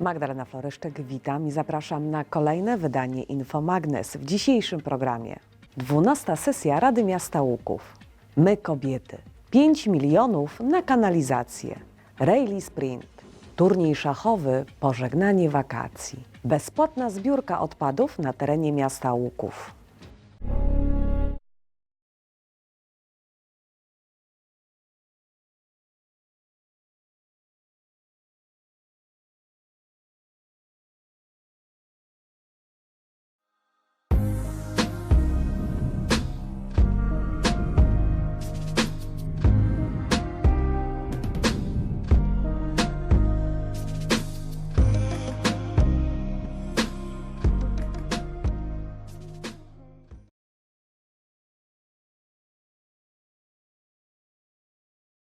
Magdalena Floryszczyk, witam i zapraszam na kolejne wydanie Infomagnes w dzisiejszym programie. 12 sesja Rady Miasta Łuków. My kobiety. 5 milionów na kanalizację. Rally Sprint. Turniej szachowy Pożegnanie wakacji. Bezpłatna zbiórka odpadów na terenie miasta Łuków.